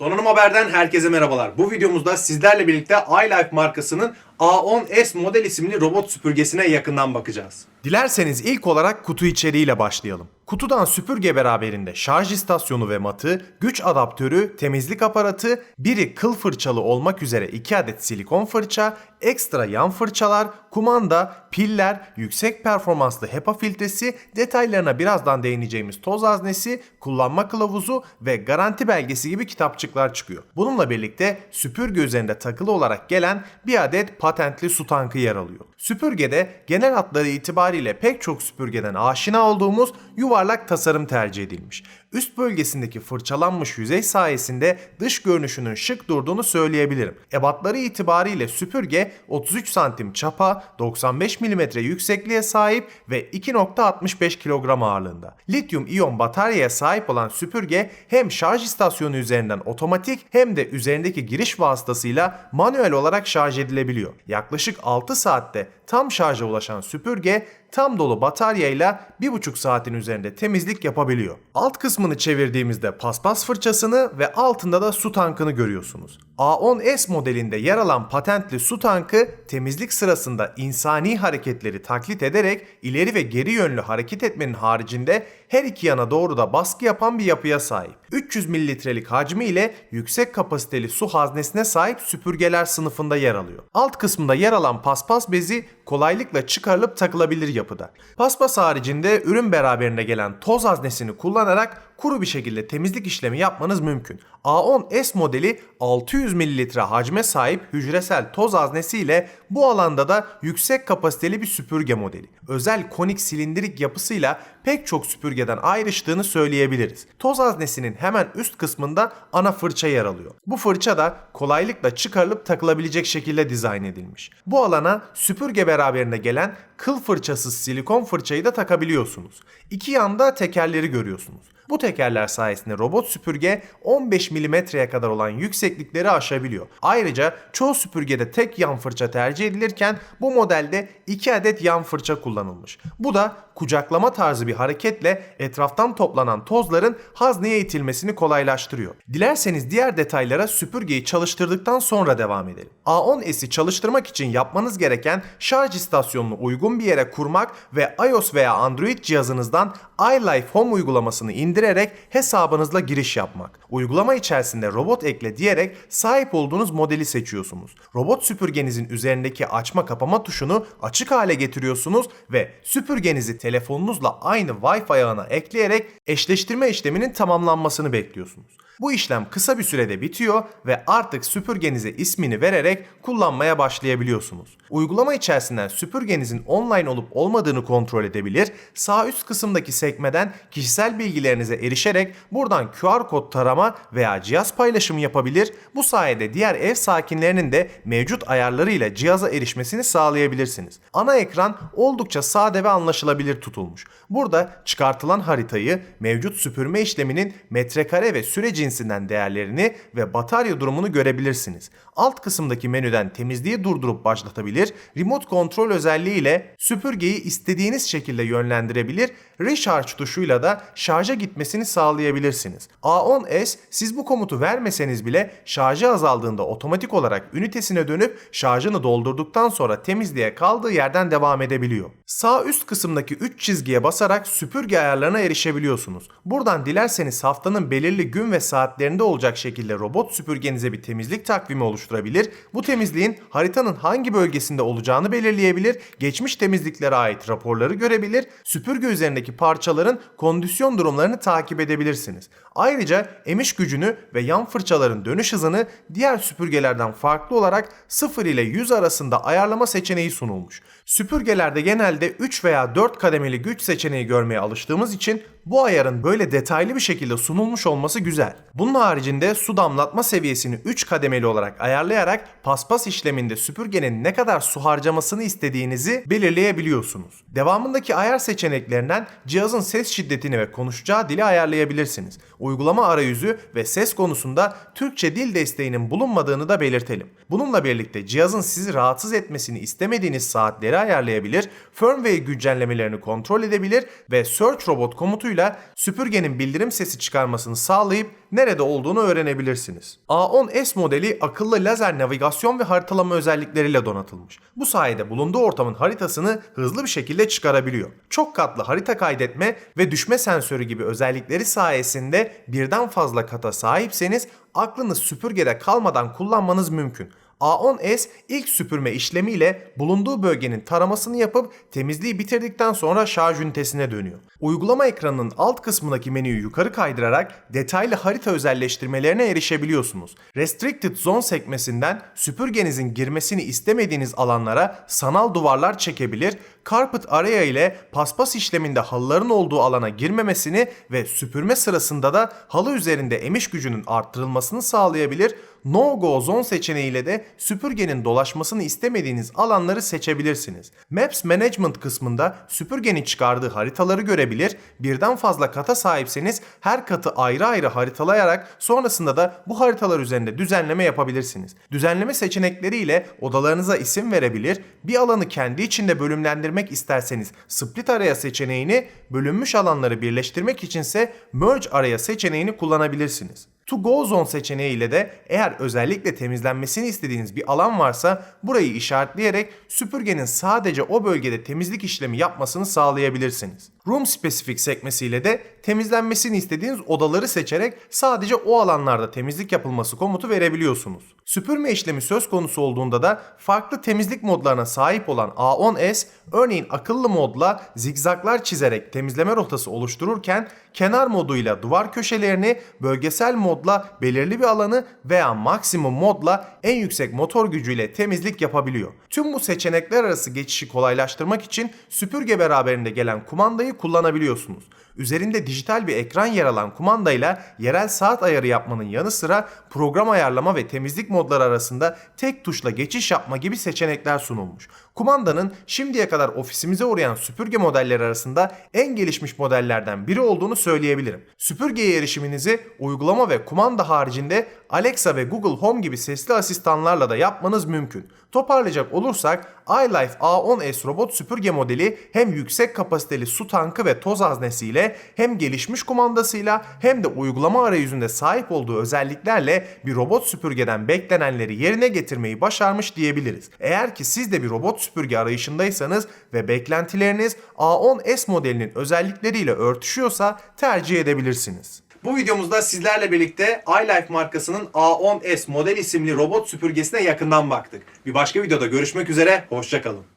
Donanım Haber'den herkese merhabalar. Bu videomuzda sizlerle birlikte iLife markasının A10S model isimli robot süpürgesine yakından bakacağız. Dilerseniz ilk olarak kutu içeriğiyle başlayalım. Kutudan süpürge beraberinde şarj istasyonu ve matı, güç adaptörü, temizlik aparatı, biri kıl fırçalı olmak üzere 2 adet silikon fırça, ekstra yan fırçalar, kumanda, piller, yüksek performanslı HEPA filtresi, detaylarına birazdan değineceğimiz toz haznesi, kullanma kılavuzu ve garanti belgesi gibi kitapçıklar çıkıyor. Bununla birlikte süpürge üzerinde takılı olarak gelen bir adet patentli su tankı yer alıyor. Süpürgede genel hatları itibariyle pek çok süpürgeden aşina olduğumuz yuvarlak tasarım tercih edilmiş. Üst bölgesindeki fırçalanmış yüzey sayesinde dış görünüşünün şık durduğunu söyleyebilirim. Ebatları itibariyle süpürge 33 santim çapa, 95 mm yüksekliğe sahip ve 2.65 kilogram ağırlığında. Lityum iyon bataryaya sahip olan süpürge hem şarj istasyonu üzerinden otomatik hem de üzerindeki giriş vasıtasıyla manuel olarak şarj edilebiliyor. Yaklaşık 6 saatte tam şarja ulaşan süpürge tam dolu bataryayla 1,5 saatin üzerinde temizlik yapabiliyor. Alt kısmını çevirdiğimizde paspas fırçasını ve altında da su tankını görüyorsunuz. A10S modelinde yer alan patentli su tankı temizlik sırasında insani hareketleri taklit ederek ileri ve geri yönlü hareket etmenin haricinde her iki yana doğru da baskı yapan bir yapıya sahip. 300 mililitrelik hacmi ile yüksek kapasiteli su haznesine sahip süpürgeler sınıfında yer alıyor. Alt kısmında yer alan paspas bezi kolaylıkla çıkarılıp takılabilir yapıda. Paspas haricinde ürün beraberinde gelen toz haznesini kullanarak kuru bir şekilde temizlik işlemi yapmanız mümkün. A10S modeli 600 mililitre hacme sahip hücresel toz haznesiyle bu alanda da yüksek kapasiteli bir süpürge modeli. Özel konik silindirik yapısıyla pek çok süpürgeden ayrıştığını söyleyebiliriz. Toz haznesinin hemen üst kısmında ana fırça yer alıyor. Bu fırça da kolaylıkla çıkarılıp takılabilecek şekilde dizayn edilmiş. Bu alana süpürge beraberinde gelen kıl fırçasız silikon fırçayı da takabiliyorsunuz. İki yanda tekerleri görüyorsunuz. Bu tekerler sayesinde robot süpürge 15 milimetreye kadar olan yükseklikleri aşabiliyor. Ayrıca çoğu süpürgede tek yan fırça tercih edilirken bu modelde 2 adet yan fırça kullanılmış. Bu da kucaklama tarzı bir hareketle etraftan toplanan tozların hazneye itilmesini kolaylaştırıyor. Dilerseniz diğer detaylara süpürgeyi çalıştırdıktan sonra devam edelim. A10S'i çalıştırmak için yapmanız gereken şarj istasyonunu uygun bir yere kurmak ve iOS veya Android cihazınızdan iLife Home uygulamasını indirerek hesabınızla giriş yapmak. Uygulama içerisinde robot ekle diyerek sahip olduğunuz modeli seçiyorsunuz. Robot süpürgenizin üzerindeki açma kapama tuşunu açık hale getiriyorsunuz ve süpürgenizi telefonunuzla aynı Wi-Fi ağına ekleyerek eşleştirme işleminin tamamlanmasını bekliyorsunuz. Bu işlem kısa bir sürede bitiyor ve artık süpürgenize ismini vererek kullanmaya başlayabiliyorsunuz. Uygulama içerisinden süpürgenizin online olup olmadığını kontrol edebilir, sağ üst kısımdaki sekmeden kişisel bilgilerinize erişerek buradan QR kod tarama veya cihaz paylaşımı yapabilir. Bu sayede diğer ev sakinlerinin de mevcut ayarlarıyla cihaza erişmesini sağlayabilirsiniz. Ana ekran oldukça sade ve anlaşılabilir tutulmuş. Burada çıkartılan haritayı, mevcut süpürme işleminin metrekare ve süre cinsinden değerlerini ve batarya durumunu görebilirsiniz. Alt kısımdaki menüden temizliği durdurup başlatabilir, remote kontrol özelliğiyle süpürgeyi istediğiniz şekilde yönlendirebilir, recharge tuşuyla da şarja gitmesini sağlayabilirsiniz. A10S siz bu komutu vermeseniz bile şarjı azaldığında otomatik olarak ünitesine dönüp şarjını doldurduktan sonra temizliğe kaldığı yerden devam edebiliyor. Sağ üst kısımdaki 3 çizgiye basarak süpürge ayarlarına erişebiliyorsunuz. Buradan dilerseniz haftanın belirli gün ve saatlerinde olacak şekilde robot süpürgenize bir temizlik takvimi oluşturabilir. Bu temizliğin haritanın hangi bölgesinde olacağını belirleyebilir, geçmiş temizliklere ait raporları görebilir, süpürge üzerindeki parçaların kondisyon durumlarını takip edebilirsiniz. Ayrıca emiş gücünü ve yan fırçaların dönüş hızını diğer süpürgelerden farklı olarak 0 ile 100 arasında ayarlama seçeneği sunulmuş. Süpürgelerde genelde 3 veya 4 kademeli güç seçeneği görmeye alıştığımız için bu ayarın böyle detaylı bir şekilde sunulmuş olması güzel. Bunun haricinde su damlatma seviyesini 3 kademeli olarak ayarlayarak paspas işleminde süpürgenin ne kadar su harcamasını istediğinizi belirleyebiliyorsunuz. Devamındaki ayar seçeneklerinden cihazın ses şiddetini ve konuşacağı dili ayarlayabilirsiniz. uygulama arayüzü ve ses konusunda Türkçe dil desteğinin bulunmadığını da belirtelim. Bununla birlikte cihazın sizi rahatsız etmesini istemediğiniz saatleri ayarlayabilir, firmware güncellemelerini kontrol edebilir ve Search Robot komutuyla süpürgenin bildirim sesi çıkarmasını sağlayıp nerede olduğunu öğrenebilirsiniz. A10S modeli akıllı lazer navigasyon ve haritalama özellikleriyle donatılmış. Bu sayede bulunduğu ortamın haritasını hızlı bir şekilde çıkarabiliyor. Çok katlı harita kaydetme ve düşme sensörü gibi özellikleri sayesinde birden fazla kata sahipseniz aklınız süpürgede kalmadan kullanmanız mümkün. A10S ilk süpürme işlemiyle bulunduğu bölgenin taramasını yapıp temizliği bitirdikten sonra şarj ünitesine dönüyor. Uygulama ekranının alt kısmındaki menüyü yukarı kaydırarak detaylı harita özelleştirmelerine erişebiliyorsunuz. Restricted Zone sekmesinden süpürgenizin girmesini istemediğiniz alanlara sanal duvarlar çekebilir, Carpet Area ile paspas işleminde halıların olduğu alana girmemesini ve süpürme sırasında da halı üzerinde emiş gücünün arttırılmasını sağlayabilir, No Go Zone seçeneğiyle de süpürgenin dolaşmasını istemediğiniz alanları seçebilirsiniz. Maps Management kısmında süpürgenin çıkardığı haritaları görebilir, birden fazla kata sahipseniz her katı ayrı ayrı haritalayarak sonrasında da bu haritalar üzerinde düzenleme yapabilirsiniz. Düzenleme seçenekleriyle odalarınıza isim verebilir, bir alanı kendi içinde bölümlendirmek isterseniz Split Area seçeneğini, bölünmüş alanları birleştirmek içinse Merge Area seçeneğini kullanabilirsiniz. To Go Zone seçeneğiyle de eğer özellikle temizlenmesini istediğiniz bir alan varsa burayı işaretleyerek süpürgenin sadece o bölgede temizlik işlemi yapmasını sağlayabilirsiniz. Room Specific sekmesiyle de temizlenmesini istediğiniz odaları seçerek sadece o alanlarda temizlik yapılması komutu verebiliyorsunuz. Süpürme işlemi söz konusu olduğunda da farklı temizlik modlarına sahip olan A10S örneğin akıllı modla zigzaglar çizerek temizleme rotası oluştururken kenar moduyla duvar köşelerini, bölgesel modla belirli bir alanı veya maksimum modla en yüksek motor gücüyle temizlik yapabiliyor. Tüm bu seçenekler arası geçişi kolaylaştırmak için süpürge beraberinde gelen kumandayı kullanabiliyorsunuz. Üzerinde dijital bir ekran yer alan kumandayla yerel saat ayarı yapmanın yanı sıra program ayarlama ve temizlik modları arasında tek tuşla geçiş yapma gibi seçenekler sunulmuş. Kumandanın şimdiye kadar ofisimize uğrayan süpürge modelleri arasında en gelişmiş modellerden biri olduğunu söyleyebilirim. Süpürgeye erişiminizi uygulama ve kumanda haricinde Alexa ve Google Home gibi sesli asistanlarla da yapmanız mümkün. Toparlayacak olursak iLife A10S robot süpürge modeli hem yüksek kapasiteli su tankı ve toz haznesiyle hem gelişmiş kumandasıyla hem de uygulama arayüzünde sahip olduğu özelliklerle bir robot süpürgeden beklenenleri yerine getirmeyi başarmış diyebiliriz. Eğer ki siz de bir robot süpürge arayışındaysanız ve beklentileriniz A10S modelinin özellikleriyle örtüşüyorsa tercih edebilirsiniz. Bu videomuzda sizlerle birlikte iLife markasının A10S model isimli robot süpürgesine yakından baktık. Bir başka videoda görüşmek üzere, hoşçakalın.